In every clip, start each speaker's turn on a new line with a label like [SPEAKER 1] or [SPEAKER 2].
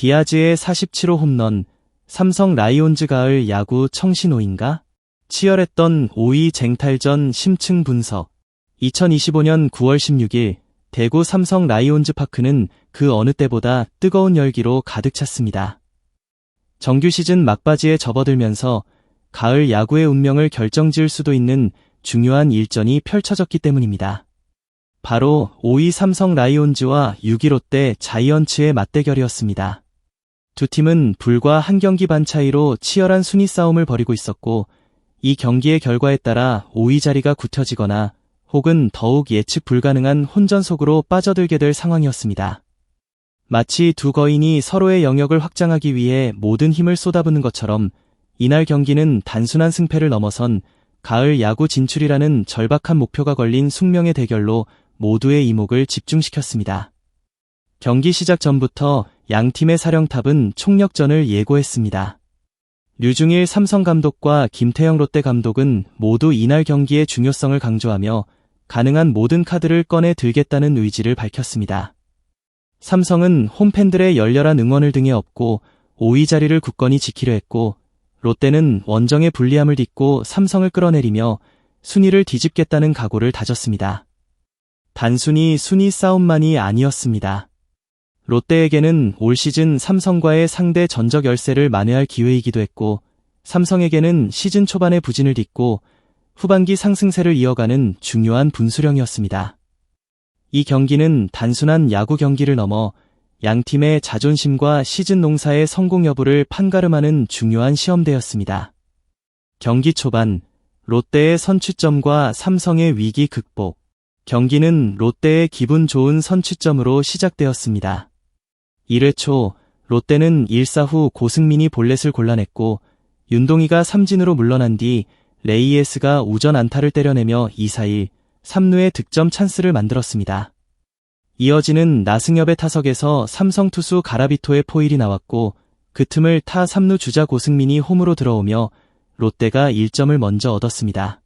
[SPEAKER 1] 디아즈의 47호 홈런, 삼성 라이온즈 가을 야구 청신호인가? 치열했던 5위 쟁탈전 심층 분석. 2025년 9월 16일 대구 삼성 라이온즈 파크는 그 어느 때보다 뜨거운 열기로 가득 찼습니다. 정규 시즌 막바지에 접어들면서 가을 야구의 운명을 결정지을 수도 있는 중요한 일전이 펼쳐졌기 때문입니다. 바로 5위 삼성 라이온즈와 6위 롯데 자이언츠의 맞대결이었습니다. 두 팀은 불과 한 경기 반 차이로 치열한 순위 싸움을 벌이고 있었고, 이 경기의 결과에 따라 5위 자리가 굳혀지거나 혹은 더욱 예측 불가능한 혼전 속으로 빠져들게 될 상황이었습니다. 마치 두 거인이 서로의 영역을 확장하기 위해 모든 힘을 쏟아붓는 것처럼 이날 경기는 단순한 승패를 넘어선 가을 야구 진출이라는 절박한 목표가 걸린 숙명의 대결로 모두의 이목을 집중시켰습니다. 경기 시작 전부터 양 팀의 사령탑은 총력전을 예고했습니다. 류중일 삼성 감독과 김태형 롯데 감독은 모두 이날 경기의 중요성을 강조하며 가능한 모든 카드를 꺼내 들겠다는 의지를 밝혔습니다. 삼성은 홈팬들의 열렬한 응원을 등에 업고 5위 자리를 굳건히 지키려 했고 롯데는 원정의 불리함을 딛고 삼성을 끌어내리며 순위를 뒤집겠다는 각오를 다졌습니다. 단순히 순위 싸움만이 아니었습니다. 롯데에게는 올 시즌 삼성과의 상대 전적 열세를 만회할 기회이기도 했고, 삼성에게는 시즌 초반의 부진을 딛고 후반기 상승세를 이어가는 중요한 분수령이었습니다. 이 경기는 단순한 야구 경기를 넘어 양 팀의 자존심과 시즌 농사의 성공 여부를 판가름하는 중요한 시험대였습니다. 경기 초반 롯데의 선취점과 삼성의 위기 극복, 경기는 롯데의 기분 좋은 선취점으로 시작되었습니다. 1회 초 롯데는 1사 후 고승민이 볼넷을 골라냈고 윤동희가 삼진으로 물러난 뒤 레이에스가 우전 안타를 때려내며 2사1, 3루의 득점 찬스를 만들었습니다. 이어지는 나승엽의 타석에서 삼성 투수 가라비토의 포일이 나왔고 그 틈을 타 3루 주자 고승민이 홈으로 들어오며 롯데가 1점을 먼저 얻었습니다.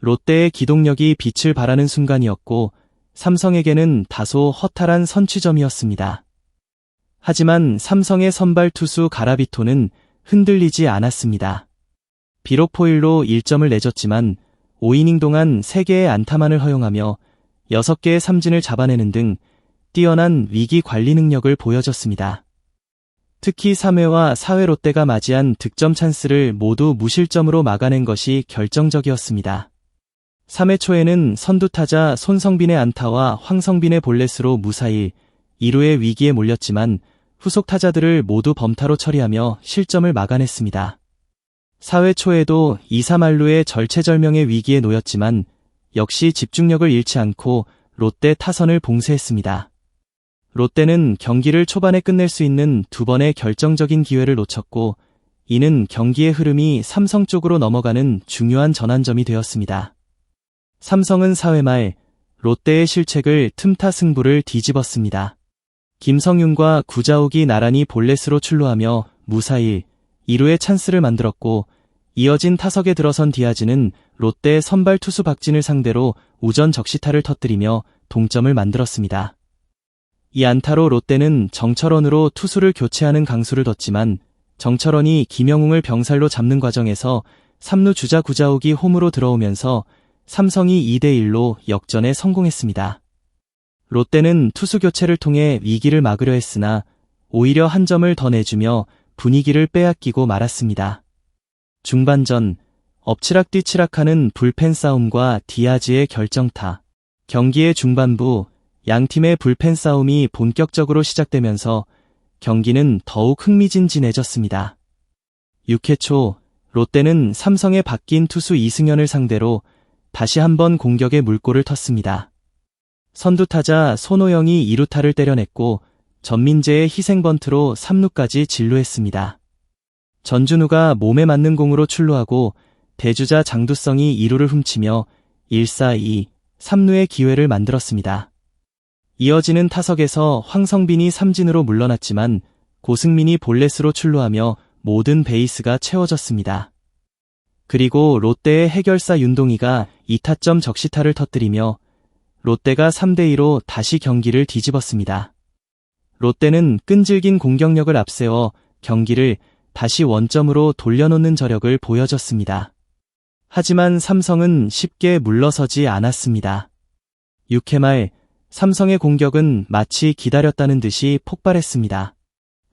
[SPEAKER 1] 롯데의 기동력이 빛을 발하는 순간이었고 삼성에게는 다소 허탈한 선취점이었습니다. 하지만 삼성의 선발 투수 가라비토는 흔들리지 않았습니다. 비록 포일로 1점을 내줬지만 5이닝 동안 3개의 안타만을 허용하며 6개의 삼진을 잡아내는 등 뛰어난 위기 관리 능력을 보여줬습니다. 특히 3회와 4회 롯데가 맞이한 득점 찬스를 모두 무실점으로 막아낸 것이 결정적이었습니다. 3회 초에는 선두타자 손성빈의 안타와 황성빈의 볼넷으로 무사히 2루의 위기에 몰렸지만 후속 타자들을 모두 범타로 처리하며 실점을 막아냈습니다. 4회 초에도 2, 3할루의 절체절명의 위기에 놓였지만 역시 집중력을 잃지 않고 롯데 타선을 봉쇄했습니다. 롯데는 경기를 초반에 끝낼 수 있는 두 번의 결정적인 기회를 놓쳤고 이는 경기의 흐름이 삼성 쪽으로 넘어가는 중요한 전환점이 되었습니다. 삼성은 4회 말 롯데의 실책을 틈타 승부를 뒤집었습니다. 김성윤과 구자욱이 나란히 볼넷으로 출루하며 무사히 2루의 찬스를 만들었고 이어진 타석에 들어선 디아즈는 롯데 선발 투수 박진을 상대로 우전 적시타를 터뜨리며 동점을 만들었습니다. 이 안타로 롯데는 정철원으로 투수를 교체하는 강수를 뒀지만 정철원이 김영웅을 병살로 잡는 과정에서 3루 주자 구자욱이 홈으로 들어오면서 삼성이 2대1로 역전에 성공했습니다. 롯데는 투수 교체를 통해 위기를 막으려 했으나 오히려 한 점을 더 내주며 분위기를 빼앗기고 말았습니다. 중반전 엎치락뒤치락하는 불펜 싸움과 디아즈의 결정타. 경기의 중반부 양 팀의 불펜 싸움이 본격적으로 시작되면서 경기는 더욱 흥미진진해졌습니다. 6회 초 롯데는 삼성의 바뀐 투수 이승현을 상대로 다시 한번 공격의 물꼬를 텄습니다. 선두타자 손호영이 2루타를 때려냈고 전민재의 희생번트로 3루까지 진루했습니다. 전준우가 몸에 맞는 공으로 출루하고 대주자 장두성이 2루를 훔치며 1-4-2, 3루의 기회를 만들었습니다. 이어지는 타석에서 황성빈이 삼진으로 물러났지만 고승민이 볼넷으로 출루하며 모든 베이스가 채워졌습니다. 그리고 롯데의 해결사 윤동희가 2타점 적시타를 터뜨리며 롯데가 3대2로 다시 경기를 뒤집었습니다. 롯데는 끈질긴 공격력을 앞세워 경기를 다시 원점으로 돌려놓는 저력을 보여줬습니다. 하지만 삼성은 쉽게 물러서지 않았습니다. 6회 말 삼성의 공격은 마치 기다렸다는 듯이 폭발했습니다.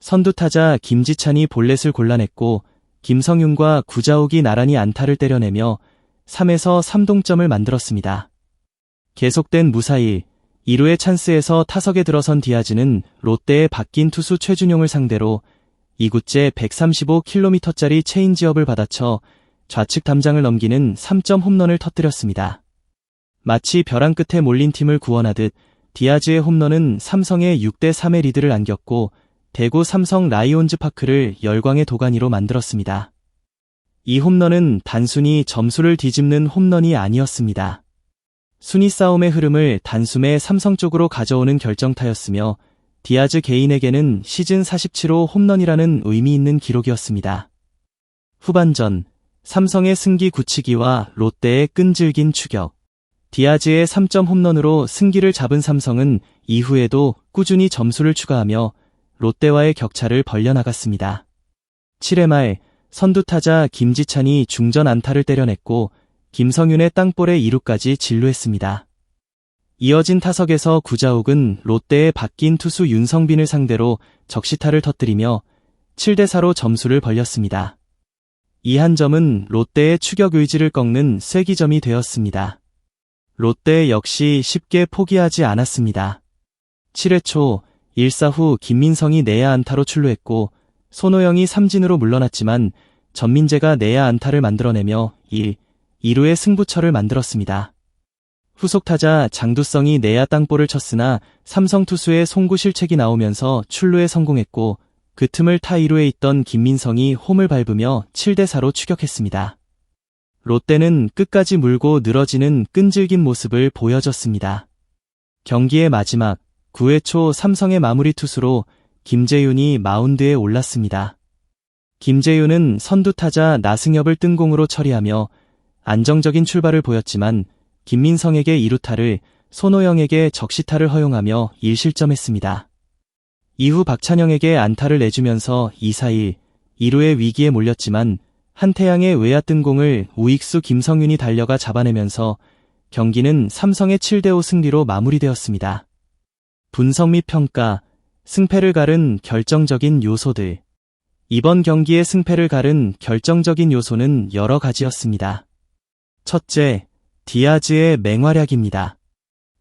[SPEAKER 1] 선두타자 김지찬이 볼넷을 골라냈고 김성윤과 구자욱이 나란히 안타를 때려내며 3에서 3동점을 만들었습니다. 계속된 무사히 2루의 찬스에서 타석에 들어선 디아즈는 롯데의 바뀐 투수 최준용을 상대로 2구째 135km짜리 체인지업을 받아쳐 좌측 담장을 넘기는 3점 홈런을 터뜨렸습니다. 마치 벼랑 끝에 몰린 팀을 구원하듯 디아즈의 홈런은 삼성의 6대3의 리드를 안겼고 대구 삼성 라이온즈 파크를 열광의 도가니로 만들었습니다. 이 홈런은 단순히 점수를 뒤집는 홈런이 아니었습니다. 순위 싸움의 흐름을 단숨에 삼성 쪽으로 가져오는 결정타였으며 디아즈 개인에게는 시즌 47호 홈런이라는 의미 있는 기록이었습니다. 후반전 삼성의 승기 굳히기와 롯데의 끈질긴 추격 디아즈의 3점 홈런으로 승기를 잡은 삼성은 이후에도 꾸준히 점수를 추가하며 롯데와의 격차를 벌려나갔습니다. 7회 말 선두타자 김지찬이 중전 안타를 때려냈고 김성윤의 땅볼에 2루까지 진루했습니다. 이어진 타석에서 구자욱은 롯데의 바뀐 투수 윤성빈을 상대로 적시타를 터뜨리며 7대4로 점수를 벌렸습니다. 이 한 점은 롯데의 추격 의지를 꺾는 쐐기점이 되었습니다. 롯데 역시 쉽게 포기하지 않았습니다. 7회 초 1사 후 김민성이 내야 안타로 출루했고 손호영이 삼진으로 물러났지만 전민재가 내야 안타를 만들어내며 1, 2루의 승부처를 만들었습니다. 후속 타자 장두성이 내야 땅볼을 쳤으나 삼성 투수의 송구 실책이 나오면서 출루에 성공했고 그 틈을 타 2루에 있던 김민성이 홈을 밟으며 7대4로 추격했습니다. 롯데는 끝까지 물고 늘어지는 끈질긴 모습을 보여줬습니다. 경기의 마지막 9회 초 삼성의 마무리 투수로 김재윤이 마운드에 올랐습니다. 김재윤은 선두 타자 나승엽을 뜬공으로 처리하며 안정적인 출발을 보였지만 김민성에게 2루타를 손호영에게 적시타를 허용하며 1실점했습니다. 이후 박찬영에게 안타를 내주면서 2사1 2루의 위기에 몰렸지만 한태양의 외야 뜬공을 우익수 김성윤이 달려가 잡아내면서 경기는 삼성의 7대5 승리로 마무리되었습니다. 분석 및 평가, 승패를 가른 결정적인 요소들. 이번 경기의 승패를 가른 결정적인 요소는 여러 가지였습니다. 첫째, 디아즈의 맹활약입니다.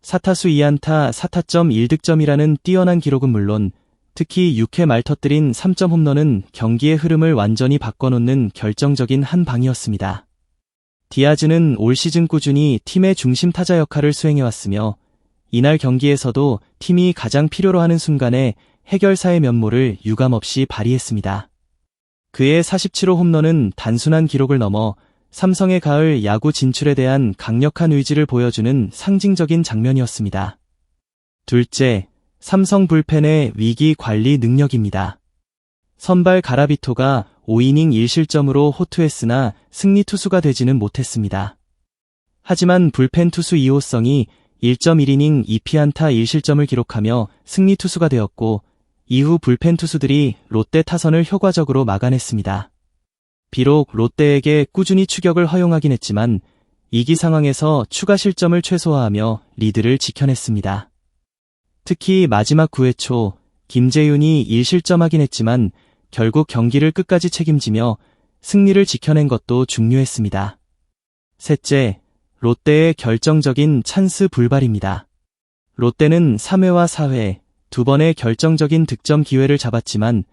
[SPEAKER 1] 사타수 2안타 4타점 1득점이라는 뛰어난 기록은 물론 특히 6회 말 터뜨린 3점 홈런은 경기의 흐름을 완전히 바꿔놓는 결정적인 한 방이었습니다. 디아즈는 올 시즌 꾸준히 팀의 중심 타자 역할을 수행해왔으며 이날 경기에서도 팀이 가장 필요로 하는 순간에 해결사의 면모를 유감없이 발휘했습니다. 그의 47호 홈런은 단순한 기록을 넘어 삼성의 가을 야구 진출에 대한 강력한 의지를 보여주는 상징적인 장면이었습니다. 둘째, 삼성 불펜의 위기 관리 능력입니다. 선발 가라비토가 5이닝 1실점으로 호투했으나 승리 투수가 되지는 못했습니다. 하지만 불펜 투수 2호성이 1.1이닝 2피안타 1실점을 기록하며 승리 투수가 되었고 이후 불펜 투수들이 롯데 타선을 효과적으로 막아냈습니다. 비록 롯데에게 꾸준히 추격을 허용하긴 했지만 이기 상황에서 추가 실점을 최소화하며 리드를 지켜냈습니다. 특히 마지막 9회 초 김재윤이 1실점하긴 했지만 결국 경기를 끝까지 책임지며 승리를 지켜낸 것도 중요했습니다. 셋째, 롯데의 결정적인 찬스 불발입니다. 롯데는 3회와 4회 두 번의 결정적인 득점 기회를 잡았지만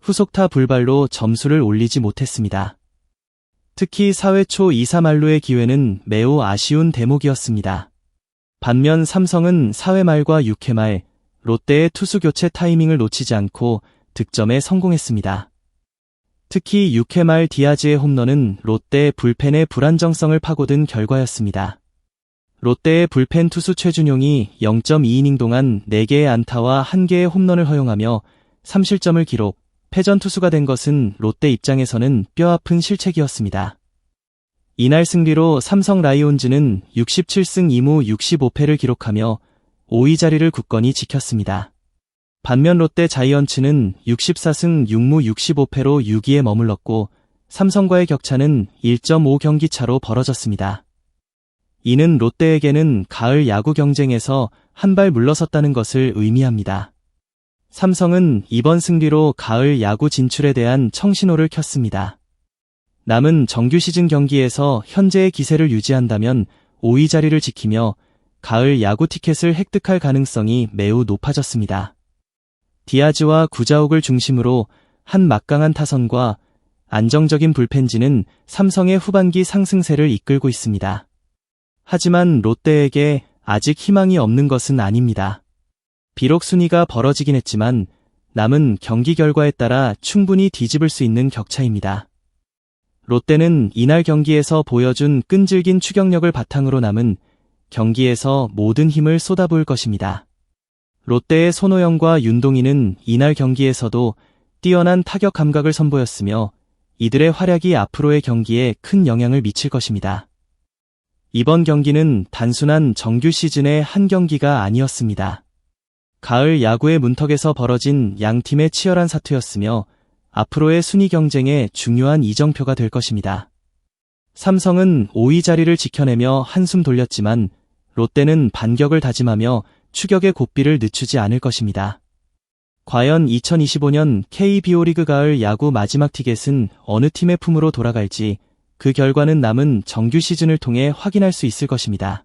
[SPEAKER 1] 후속타 불발로 점수를 올리지 못했습니다. 특히 4회 초 2사 말로의 기회는 매우 아쉬운 대목이었습니다. 반면 삼성은 4회 말과 6회 말 롯데의 투수 교체 타이밍을 놓치지 않고 득점에 성공했습니다. 특히 6회 말 디아즈의 홈런은 롯데 불펜의 불안정성을 파고든 결과였습니다. 롯데의 불펜 투수 최준용이 0.2이닝 동안 4개의 안타와 1개의 홈런을 허용하며 3실점을 기록, 패전 투수가 된 것은 롯데 입장에서는 뼈아픈 실책이었습니다. 이날 승리로 삼성 라이온즈는 67승 2무 65패를 기록하며 5위 자리를 굳건히 지켰습니다. 반면 롯데 자이언츠는 64승 6무 65패로 6위에 머물렀고 삼성과의 격차는 1.5 경기 차로 벌어졌습니다. 이는 롯데에게는 가을 야구 경쟁에서 한 발 물러섰다는 것을 의미합니다. 삼성은 이번 승리로 가을 야구 진출에 대한 청신호를 켰습니다. 남은 정규 시즌 경기에서 현재의 기세를 유지한다면 5위 자리를 지키며 가을 야구 티켓을 획득할 가능성이 매우 높아졌습니다. 디아즈와 구자욱을 중심으로 한 막강한 타선과 안정적인 불펜진은 삼성의 후반기 상승세를 이끌고 있습니다. 하지만 롯데에게 아직 희망이 없는 것은 아닙니다. 비록 순위가 벌어지긴 했지만 남은 경기 결과에 따라 충분히 뒤집을 수 있는 격차입니다. 롯데는 이날 경기에서 보여준 끈질긴 추격력을 바탕으로 남은 경기에서 모든 힘을 쏟아부을 것입니다. 롯데의 손호영과 윤동희는 이날 경기에서도 뛰어난 타격 감각을 선보였으며 이들의 활약이 앞으로의 경기에 큰 영향을 미칠 것입니다. 이번 경기는 단순한 정규 시즌의 한 경기가 아니었습니다. 가을 야구의 문턱에서 벌어진 양 팀의 치열한 사투였으며 앞으로의 순위 경쟁에 중요한 이정표가 될 것입니다. 삼성은 5위 자리를 지켜내며 한숨 돌렸지만 롯데는 반격을 다짐하며 추격의 고삐를 늦추지 않을 것입니다. 과연 2025년 KBO 리그 가을 야구 마지막 티켓은 어느 팀의 품으로 돌아갈지 그 결과는 남은 정규 시즌을 통해 확인할 수 있을 것입니다.